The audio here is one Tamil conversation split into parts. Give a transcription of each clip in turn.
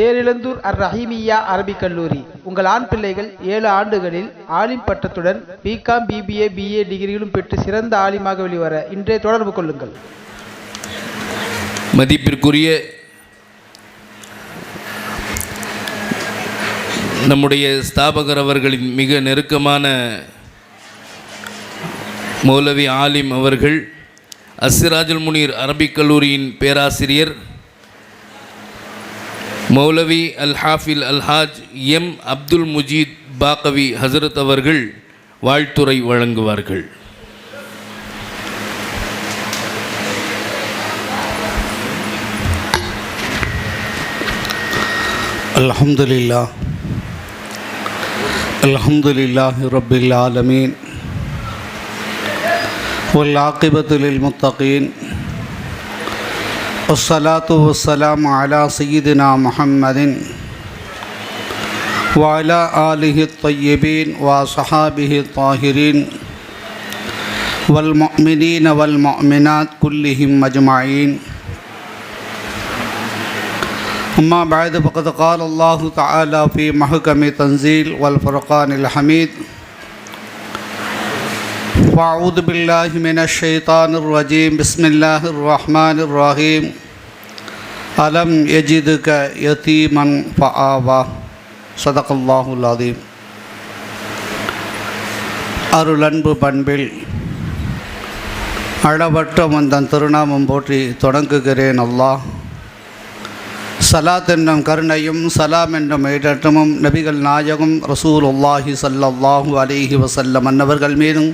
தேரிழந்தூர் அர் ரஹீமியா அரபிக் கல்லூரி. உங்கள் ஆண் பிள்ளைகள் ஏழு ஆண்டுகளில் ஆலிம் பட்டத்துடன் பிகாம் பிபிஏ பிஏ டிகிரிகளும் பெற்று சிறந்த ஆலிமாக வெளிவர இன்றே தொடர்பு கொள்ளுங்கள். மதிப்பிற்குரிய நம்முடைய ஸ்தாபகர் அவர்களின் மிக நெருக்கமான மௌலவி ஆலிம் அவர்கள் அசிராஜுல் முனீர் அரபிக் கல்லூரியின் பேராசிரியர் மௌலவி அல் ஹாஃபில் அல்ஹாஜ் எம் அப்துல் முஜீத் பாக்கவி ஹசரத் அவர்கள் வாழ்த்துரை வழங்குவார்கள் الحمد لله الحمد لله رب العالمين والعاقبة للمتقين والصلاة والسلام على سيدنا محمد وعلى آله الطيبين وصحابه الطاهرين والمؤمنين والمؤمنات كلهم أجمعين. أما بعد فقد قال الله تعالى في محكم تنزيل والفرقان الحميد فأعوذ بالله من الشيطان الرجيم. بسم الله الرحمن الرحيم. அலம் எஜிதுக யதீமன் ஃபஆவா சதகல்லாஹுல் அதீம் அருளன்பு பண்பில் அளவற்றம் வந்தன் திருநாமம் போற்றி தொடங்குகிறேன் அல்லாஹ். சலாத் என்னும் கருணையும் சலாம் என்னும் ஏற்றமும் நபிகள் நாயகம் ரசூல் உல்லாஹி சல்லாஹூ அலிஹி வசல்லம் அன்னவர்கள் மீதும்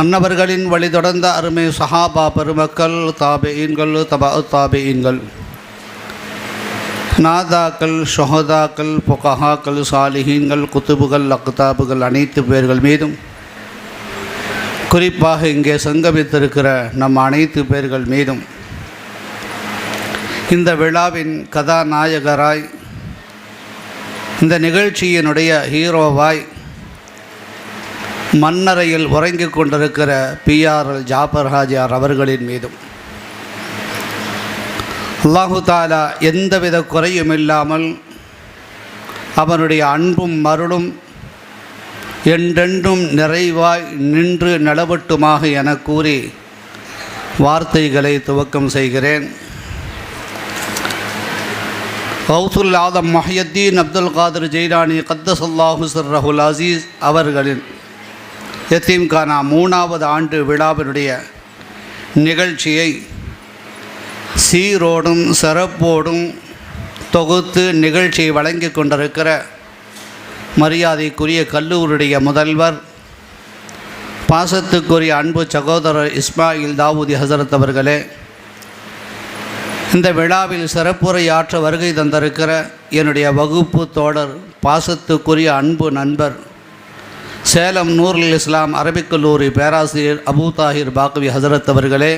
அன்னவர்களின் வழி தொடர்ந்த அருமை சஹாபா பெருமக்கள் தாபெயின்கள் தபா தாபெயின்கள். நாதாக்கள் ஷொஹதாக்கள் பொகஹாக்கள் சாலிஹீன்கள் குத்துபுகள் அக்தாபுகள் அனைத்து பேர்கள் மீதும் குறிப்பாக இங்கே சங்கமித்திருக்கிற நம் அனைத்து பேர்கள் மீதும் இந்த விழாவின் கதாநாயகராய் இந்த நிகழ்ச்சியினுடைய ஹீரோவாய் மன்னரையில் உறங்கிக் கொண்டிருக்கிற பிஆர்எல் ஜாபர் ஹாஜியார் அவர்களின் மீதும். அல்லாஹு தாலா எந்தவித குறையும் இல்லாமல் அவனுடைய அன்பும் மருளும் என்றென்றும் நிறைவாய் நின்று நலவட்டுமாக என கூறி வார்த்தைகளை துவக்கம் செய்கிறேன். கௌசுல் ஆதம் மஹியத்தீன் அப்துல் காதர் ஜெய்லானி கத்தசல்லாஹு ரகுல் அசீஸ் அவர்களின் எத்தீம்கானா மூணாவது ஆண்டு விழாவினுடைய நிகழ்ச்சியை சீரோடும் சிறப்போடும் தொகுத்து நிகழ்ச்சியை வழங்கி கொண்டிருக்கிற மரியாதைக்குரிய கல்லூரியுடைய முதல்வர் பாசத்துக்குரிய அன்பு சகோதரர் இஸ்மாயில் தாவூதி ஹசரத் அவர்களே இந்த விழாவில் சிறப்புரையாற்ற வருகை தந்திருக்கிற என்னுடைய வகுப்பு தோழர் பாசத்துக்குரிய அன்பு நண்பர் சேலம் நூருல் இஸ்லாம் அரபிக் கல்லூரி பேராசிரியர் அபூ தாஹிர் பாக்வி ஹசரத் அவர்களே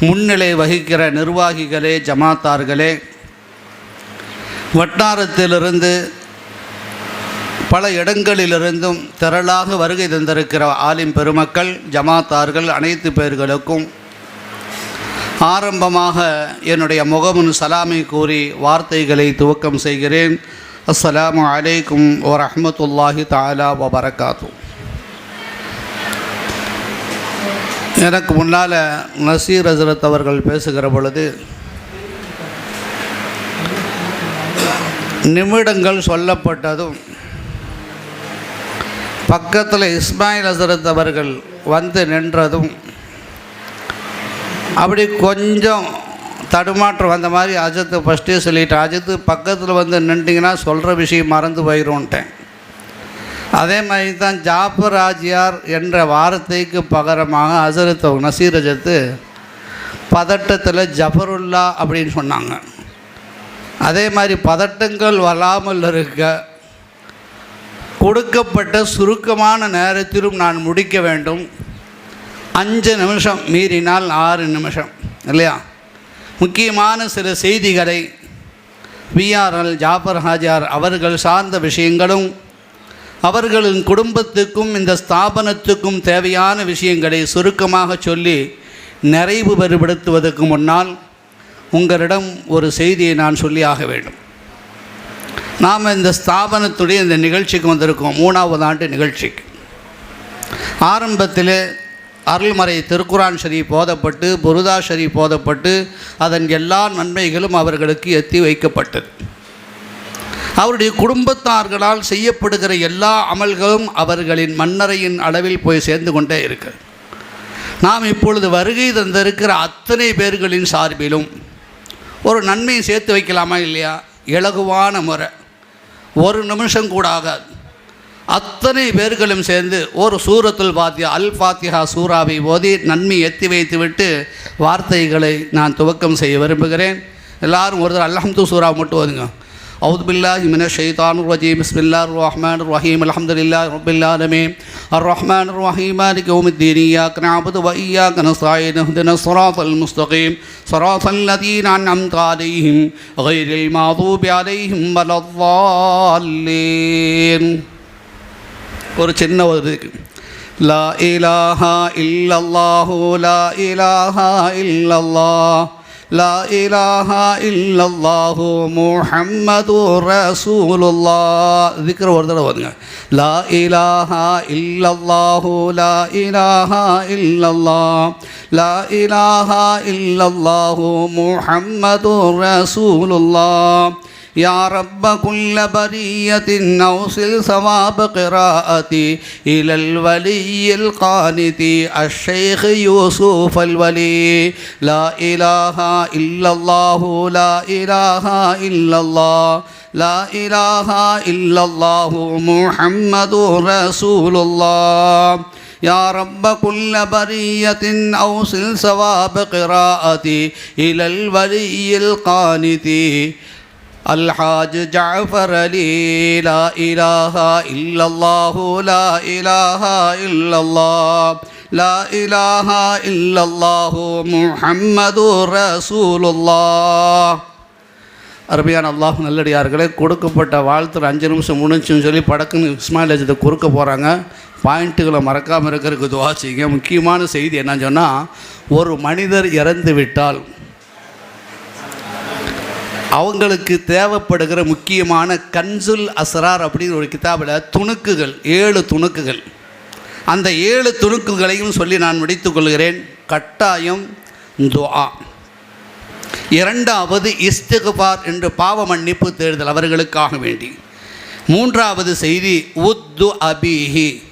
முன்னிலை வகிக்கிற நிர்வாகிகளே ஜமாத்தார்களே வட்டாரத்திலிருந்து பல இடங்களிலிருந்தும் திரளாக வருகை தந்திருக்கிற ஆலிம் பெருமக்கள் ஜமாத்தார்கள் அனைத்து பேர்களுக்கும் ஆரம்பமாக என்னுடைய முகமுன் சலாமை கூறி வார்த்தைகளை துவக்கம் செய்கிறேன். السلام عليكم ورحمة الله தாலா وبركاته எனக்கு முன்னால் நசீர் ஹசரத் அவர்கள் பேசுகிற பொழுது நிமிடங்கள் சொல்லப்பட்டதும் பக்கத்தில் இஸ்மாயில் ஹசரத் அவர்கள் வந்து நின்றதும் அப்படி கொஞ்சம் தடுமாற்றம் வந்த மாதிரி அஜித்து ஃபஸ்ட்டே சொல்லிட்டேன் அஜித்து பக்கத்தில் வந்து நின்றிங்கன்னா சொல்கிற விஷயம் மறந்து போயிடும்ட்டேன் அதே மாதிரி தான் ஜாஃபர் ஆஜியார் என்ற வார்த்தைக்கு பகரமாக அசரத் நசீரஜத்து பதட்டத்தில் ஜஃபருல்லா அப்படின்னு சொன்னாங்க. அதே மாதிரி பதட்டங்கள் வராமல் இருக்க கொடுக்கப்பட்ட சுருக்கமான நேரத்திலும் நான் முடிக்க வேண்டும். அஞ்சு நிமிஷம் மீறினால் ஆறு நிமிஷம் இல்லையா? முக்கியமான சில செய்திகளை விஆர்எல் ஜாபர் ஹாஜார் அவர்கள் சார்ந்த விஷயங்களும் அவர்களின் குடும்பத்துக்கும் இந்த ஸ்தாபனத்துக்கும் தேவையான விஷயங்களை சுருக்கமாக சொல்லி நிறைவு பெறுபடுத்துவதற்கு முன்னால் உங்களிடம் ஒரு செய்தியை நான் சொல்லி ஆக வேண்டும். நாம் இந்த ஸ்தாபனத்துடைய இந்த நிகழ்ச்சிக்கு வந்திருக்கோம் மூணாவது ஆண்டு நிகழ்ச்சிக்கு. ஆரம்பத்தில் அருள்மறை திருக்குரான் ஷரீப் போதப்பட்டு புருதா ஷரீப் போதப்பட்டு அதன் எல்லா நன்மைகளும் அவர்களுக்கு எத்தி வைக்கப்பட்டது. அவருடைய குடும்பத்தார்களால் செய்யப்படுகிற எல்லா அமல்களும் அவர்களின் மன்னரையின் அளவில் போய் சேர்ந்து கொண்டே இருக்கு. நாம் இப்பொழுது வருகை தந்திருக்கிற அத்தனை பேர்களின் சார்பிலும் ஒரு நன்மையை சேர்த்து வைக்கலாமா இல்லையா? இலகுவான முறை. ஒரு நிமிஷம் கூட ஆகாது. அத்தனை பேர்களும் சேர்ந்து ஒரு சூரத்துல் பாத்தியா அல் ஃபாத்திஹா சூறாவை ஓதி நன்மை எத்தி வைத்துவிட்டு வார்த்தைகளை நான் துவக்கம் செய்ய விரும்புகிறேன் எல்லாரும் ஒருத்தர் அல்ஹம்து சூறா மட்டும் ஓதுங்க أعوذ بالله من الشيطان الرجيم بسم الله الرحمن الرحيم الحمد لله رب العالمين الرحمن الرحيم مالك يوم الدين إياك نعبد وإياك نستعين اهدنا الصراط المستقيم صراط الذين أنعمت عليهم غير المغضوب عليهم ولا الضالين ஒரு சின்ன ஒரு இருக்கு லா இலாஹா இல்லல்லாஹு லா இலாஹா இல்லல்லாஹ் லா இலாஹா இல்லல்லாஹு முஹம்மது ரசூலுல்லாஹ் திக்ர ஒரு தடவை வருங்க லா இலாஹா இல்லல்லாஹு லா இலாஹா இல்லல்லாஹ் லா இலாஹா இல்லல்லாஹு முஹம்மது ரசூலுல்லாஹ் يا رب كل برية أوصل ثواب قراءتي إلى الولي القانت الشيخ يوسف الولي. لا إله إلا الله لا إله إلا الله لا إله إلا الله محمد رسول الله. يا رب كل برية أوصل ثواب قراءتي إلى الولي القانت الحاج جعفر لي لا إله إلا الله لا إله إلا الله لا إله إلا الله محمد رسول الله அருமையான அல்லாஹ் நல்லடியார்களே கொடுக்கப்பட்ட வாழ்த்து அஞ்சு நிமிஷம் முடிஞ்சுன்னு சொல்லி படக்குன்னு இஸ்மாயில் அஜித்தை குறுக்க போகிறாங்க பாயிண்ட்டுகளை மறக்காமல் இருக்கிறதுக்கு துவா செய்யுங்க முக்கியமான செய்தி என்னன்னு சொன்னால் ஒரு மனிதர் இறந்து விட்டால் அவங்களுக்கு தேவைப்படுகிற முக்கியமான கன்சுல் அசரார் அப்படின்னு ஒரு கிதாபில் துணுக்குகள் ஏழு துணுக்குகள். அந்த ஏழு துணுக்குகளையும் சொல்லி நான் முடித்து கொள்கிறேன். கட்டாயம் துஆ. இரண்டாவது இஸ்திகுபார் என்று பாவ மன்னிப்பு தேடுதல் அவர்களுக்காக வேண்டி. மூன்றாவது செய்தி உத்து அபிஹி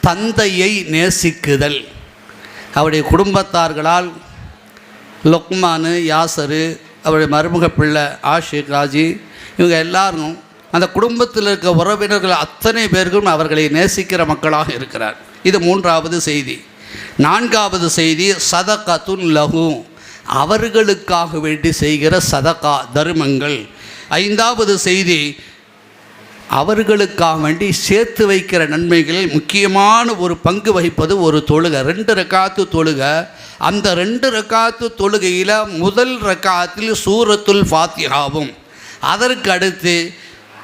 தந்தையை நேசிக்குதல். அவருடைய குடும்பத்தார்களால் லொக்மானு யாசரு அவருடைய மருமக பிள்ளை ஆஷிக் ராஜி இவங்க எல்லாரும் அந்த குடும்பத்தில் இருக்க உறவினர்கள் அத்தனை பேர்களும் அவர்களை நேசிக்கிற மக்களாக இருக்கிறார். இது மூன்றாவது செய்தி. நான்காவது செய்தி சதகத்துன் லகு அவர்களுக்காக வேண்டி செய்கிற சதகா தர்மங்கள். ஐந்தாவது செய்தி அவர்களுக்காக வேண்டி சேர்த்து வைக்கிற நன்மைகளில் முக்கியமான ஒரு பங்கு வகிப்பது ஒரு தொழுகை. ரெண்டு ரக்காத்து தொழுகை. அந்த ரெண்டு ரக்காத்து தொழுகையில் முதல் ரக்காத்தில் சூரத்துல் ஃபாத்தியாவும் அதற்கு அடுத்து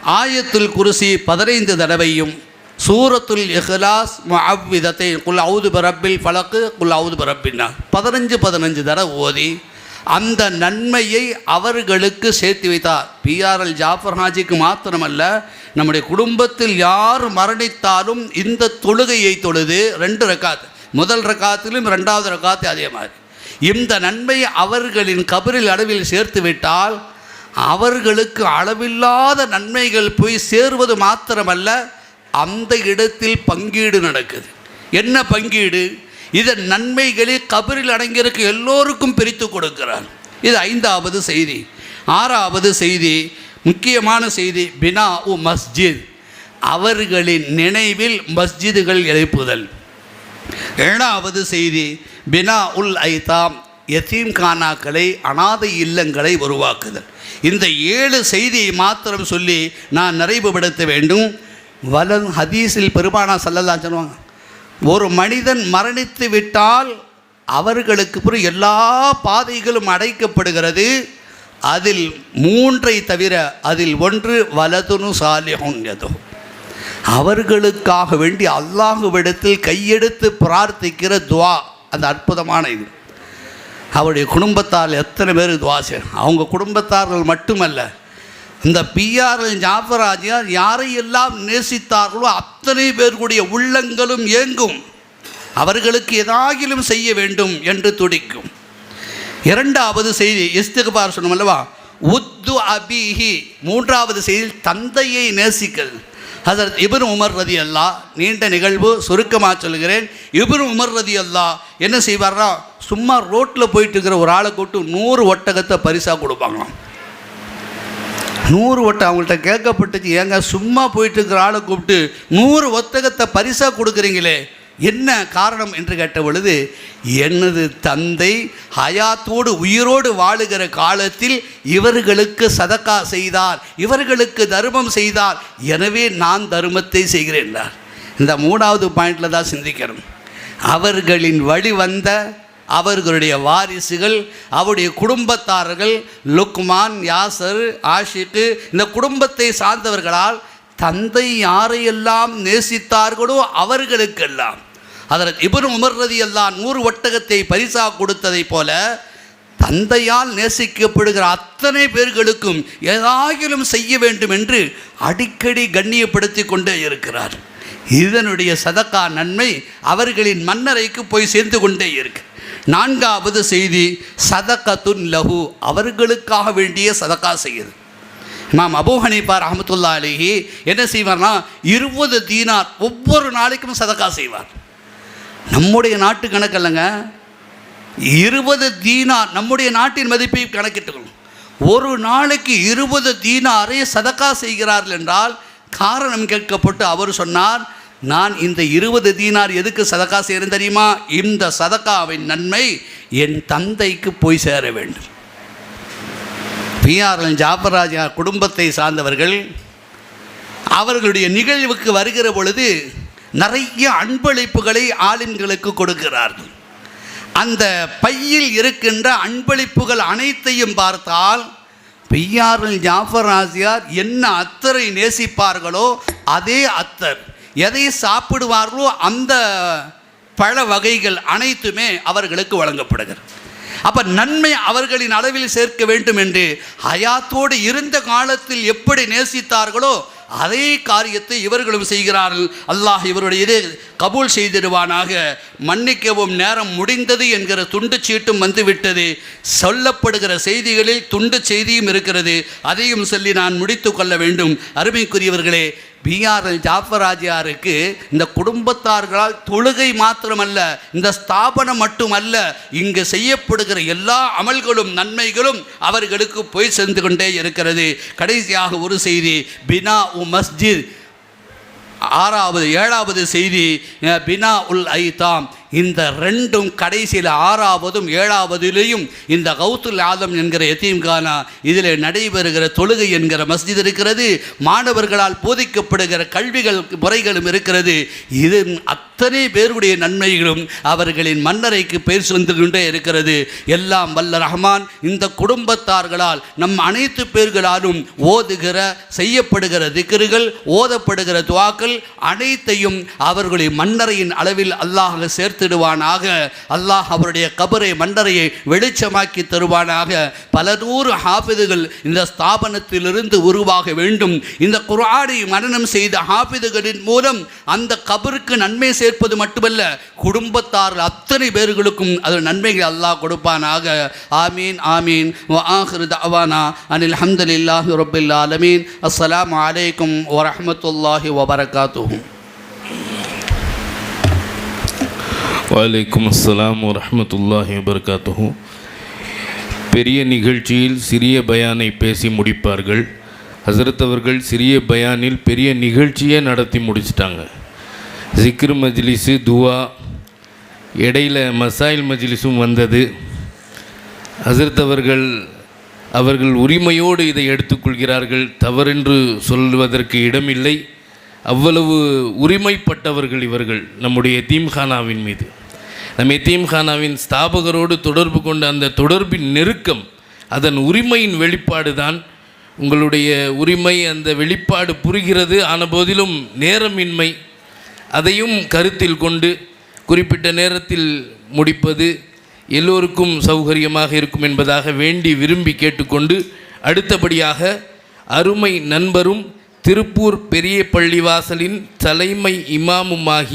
ஆயத்துல் குருசி பதினைந்து தடவையும் சூரத்துல் இஹ்லாஸ் அவ்விதத்தை குல் அவுது பரப்பில் பழக்கு குல் அவுது பரப்பின்னா பதினஞ்சு பதினஞ்சு தடவை ஓதி அந்த நன்மையை அவர்களுக்கு சேர்த்து வைத்தார். பிஆர்எல் ஜாஃபர் ஹாஜிக்கு மாத்திரமல்ல நம்முடைய குடும்பத்தில் யார் மரணித்தாலும் இந்த தொழுகையை தொழுது ரெண்டு ரக்காத்து முதல் ரக்காத்திலும் ரெண்டாவது ரக்காத்து அதே மாதிரி. இந்த நன்மையை அவர்களின் கபரில் அளவில் சேர்த்து விட்டால் அவர்களுக்கு அளவில்லாத நன்மைகள் போய் சேருவது மாத்திரமல்ல அந்த இடத்தில் பங்கீடு நடக்குது. என்ன பங்கீடு? இதன் நன்மைகளை கபரில் அடங்கியிருக்க எல்லோருக்கும் பிரித்து கொடுக்கிறார். இது ஐந்தாவது செய்தி. ஆறாவது செய்தி முக்கியமான செய்தி பினா உ மஸ்ஜித். அவர்களின் நினைவில் மஸ்ஜிதுகள் எழுப்புதல். ஏழாவது செய்தி பினா உல் ஐதாம் யத்தீம் கானாக்களை அனாதை இல்லங்களை உருவாக்குதல். இந்த ஏழு செய்தியை மாத்திரம் சொல்லி நான் நிறைவுபடுத்த வேண்டும். வலன் ஹதீஸில் பெருமானா சல்லல்லா சொல்லுவாங்க ஒரு மனிதன் மரணித்து விட்டால் அவர்களுக்கு பிறகு எல்லா பாதைகளும் அடைக்கப்படுகிறது. அதில் மூன்றை தவிர அதில் ஒன்று வலதுனு சாலிஹுன் அவர்களுக்காக வேண்டி அல்லாஹுவிடத்தில் கையெடுத்து பிரார்த்திக்கிற துவா அந்த அற்புதமான இது. அவருடைய குடும்பத்தால் எத்தனை பேர் துவா செய்யணும் அவங்க குடும்பத்தார்கள் மட்டுமல்ல இந்த பிஆர்எல் ஜாஃபராஜியார் யாரையெல்லாம் நேசித்தார்களோ அத்தனை பேர்களுடைய உள்ளங்களும் ஏங்கும். அவர்களுக்கு ஏதாகிலும் செய்ய வேண்டும் என்று துடிக்கும். இரண்டாவது செய்தி இஸ்திகபார் சொன்னோம் அல்லவா? உத்து அபிஹி. மூன்றாவது செய்தி தந்தையை நேசிக்கிறது ஹசரத் இபின் உமர் ரதி அல்லா நீண்ட நிகழ்வு சுருக்கமாக சொல்கிறேன். இபின் உமர் ரதி அல்லா என்ன செய்வார்னா சும்மா ரோட்டில் போயிட்டு இருக்கிற ஒரு ஆளை கூட்டு நூறு ஒட்டகத்தை பரிசாக கொடுப்பாங்களாம். நூறு ஒட்டை அவங்கள்ட்ட கேட்கப்பட்டுச்சு. ஏங்க சும்மா போயிட்டு இருக்கிற ஆளை கூப்பிட்டு நூறு ஒத்தகத்தை பரிசாக கொடுக்குறீங்களே என்ன காரணம் என்று கேட்ட பொழுது எனது தந்தை ஹயாத்தோடு உயிரோடு வாழுகிற காலத்தில் இவர்களுக்கு சதக்கா செய்தார் இவர்களுக்கு தர்மம் செய்தார் எனவே நான் தர்மத்தை செய்கிறேன் இந்த மூணாவது பாயிண்டில் தான் சிந்திக்கணும். அவர்களின் வழி வந்த அவர்களுடைய வாரிசுகள் அவருடைய குடும்பத்தார்கள் லுக்மான் யாசர் ஆஷிக்கு இந்த குடும்பத்தை சார்ந்தவர்களால் தந்தை யாரையெல்லாம் நேசித்தார்களோ அவர்களுக்கெல்லாம். அதற்கு இபன் உமர்ரதி எல்லாம் நூறு ஒட்டகத்தை பரிசா கொடுத்ததைப் போல தந்தையால் நேசிக்கப்படுகிற அத்தனை பேர்களுக்கும் ஏதாகிலும் செய்ய வேண்டும் என்று அடிக்கடி கண்ணியப்படுத்தி கொண்டே இருக்கிறார். இதனுடைய சதக்கா நன்மை அவர்களின் மன்னரைக்கு போய் சேர்ந்து கொண்டே இருக்கு. நான்காவது செய்தி சதக்கத்துன் லஹு அவர்களுக்காக வேண்டிய சதக்கா செய்யுது. இமாம் அபு ஹனீஃபா ரஹமத்துல்லா அலிஹி என்ன செய்வார்னா இருபது தீனார் ஒவ்வொரு நாளைக்கும் சதக்கா செய்வார். நம்முடைய நாட்டு கணக்கல்லங்க இருபது தீனார் நம்முடைய நாட்டின் மதிப்பை கணக்கிட்டுக்கணும். ஒரு நாளைக்கு இருபது தீனாரை சதக்கா செய்கிறார்கள் என்றால் காரணம் கேட்கப்பட்டு அவர் சொன்னார் நான் இந்த இருபது தீனார் எதுக்கு சதக்கா செய்கிறேன் தெரியுமா? இந்த சதக்காவின் நன்மை என் தந்தைக்கு போய் சேர வேண்டும். பிஆர்எல் ஜாபராஜா குடும்பத்தை சார்ந்தவர்கள் அவர்களுடைய நிகழ்வுக்கு வருகிற பொழுது நிறைய அன்பளிப்புகளை ஆளுங்களுக்கு கொடுக்கிறார்கள். அந்த பையில் இருக்கின்ற அன்பளிப்புகள் அனைத்தையும் பார்த்தால் பெய்யாரில் ஜாஃபர் ஆசியார் என்ன அத்தரை நேசிப்பார்களோ அதே அத்தர். எதை சாப்பிடுவார்களோ அந்த பழ வகைகள் அனைத்துமே அவர்களுக்கு வழங்கப்படுகிறது. அப்போ நன்மை அவர்களின் அளவில் சேர்க்க வேண்டும் என்று ஹயாத்தோடு இருந்த காலத்தில் எப்படி நேசித்தார்களோ அதே காரியத்தை இவர்களும் செய்கிறார்கள். அல்லாஹ் இவருடைய இது கபூல் செய்திடுவானாக. மன்னிக்கவும் நேரம் முடிந்தது என்கிற துண்டு சீட்டும் வந்துவிட்டது. சொல்லப்படுகிற செய்திகளில் துண்டு செய்தியும் இருக்கிறது. அதையும் சொல்லி நான் முடித்து கொள்ள வேண்டும். அருமைக்குரியவர்களே பிஆர்எல் ஜாஃபராஜியாருக்கு இந்த குடும்பத்தார்களால் தொழுகை மாத்திரமல்ல இந்த ஸ்தாபனம் மட்டுமல்ல இங்கு செய்யப்படுகிற எல்லா அமல்களும் நன்மைகளும் அவர்களுக்கு போய் சேர்ந்து கொண்டே இருக்கிறது. கடைசியாக ஒரு செய்தி பினா உ மஸ்ஜித் ஆறாவது ஏழாவது செய்தி பினா உல் ஐதாம். இந்த ரெண்டும் கடைசியில் ஆறாவதும் ஏழாவதிலேயும் இந்த கௌத்துல் ஆதம் என்கிற எத்தீம்கானா இதில் நடைபெறுகிற தொழுகை என்கிற மஸ்ஜித் இருக்கிறது மாணவர்களால் போதிக்கப்படுகிற கல்விகள் முறைகளும் இருக்கிறது. இது அத்தனை பேருடைய நன்மைகளும் அவர்களின் மன்னரைக்கு பேர் சென்று கொண்டே இருக்கிறது. எல்லாம் வல்ல ரஹ்மான் இந்த குடும்பத்தார்களால் நம் அனைத்து பேர்களாலும் ஓதுகிற செய்யப்படுகிற திக்கர்கள் ஓதப்படுகிற துவாக்கள் அனைத்தையும் அவர்களுடைய மன்னரையின் அளவில் அல்லாஹ் உயர்த்திடுவானாக அல்லாஹ் அவருடைய கபரை மண்டரையை வெளிச்சமாக்கி தருவானாக. பல நூறு ஹாபிதுகள் இந்த ஸ்தாபனத்திலிருந்து உருவாக வேண்டும். இந்த குரானை மனனம் செய்த ஹாபிதுகளின் மூலம் அந்த கபருக்கு நன்மை சேர்ப்பது மட்டுமல்ல குடும்பத்தார் அத்தனை பேர்களுக்கும் அது நன்மைகள் அல்லாஹ் கொடுப்பானாக. ஆமீன் ஆமீன். வ அனில் ஹம்துலில்லாஹி ரப்பில் ஆலமீன். அஸ்லாம் வலைக்கம் வரமத்துல்லாஹி வபரகாத்துஹு. வலைக்கும் அஸ்ஸலாம் வரமத்துல்லாஹி வபரகாத்துஹு. பெரிய நிகழ்ச்சியில் சிறிய பயானை பேசி முடிப்பார்கள். ஹசரத் அவர்கள் சிறிய பயானில் பெரிய நிகழ்ச்சியே நடத்தி முடிச்சிட்டாங்க. ஜிக்ரு மஜ்லிஸு துவா இடையில மசாயில் மஜ்லிஸும் வந்தது. ஹசரத் அவர்கள் அவர்கள் உரிமையோடு இதை எடுத்துக்கொள்கிறார்கள். தவறென்று சொல்வதற்கு இடமில்லை. அவ்வளவு உரிமைப்பட்டவர்கள் இவர்கள் நம்முடைய தீம்கானாவின் மீது. நம்ம தீம்கானாவின் ஸ்தாபகரோடு தொடர்பு கொண்ட அந்த தொடர்பின் நெருக்கம் அதன் உரிமையின் வெளிப்பாடு தான் உங்களுடைய உரிமை அந்த வெளிப்பாடு புரிகிறது. ஆன போதிலும் நேரமின்மை. அதையும் கருத்தில் கொண்டு குறிப்பிட்ட நேரத்தில் முடிப்பது எல்லோருக்கும் சௌகரியமாக இருக்கும் என்பதாக வேண்டி விரும்பி கேட்டுக்கொண்டு அடுத்தபடியாக அருமை நண்பரும் திருப்பூர் பெரிய பள்ளிவாசலின் தலைமை இமாமுமாகி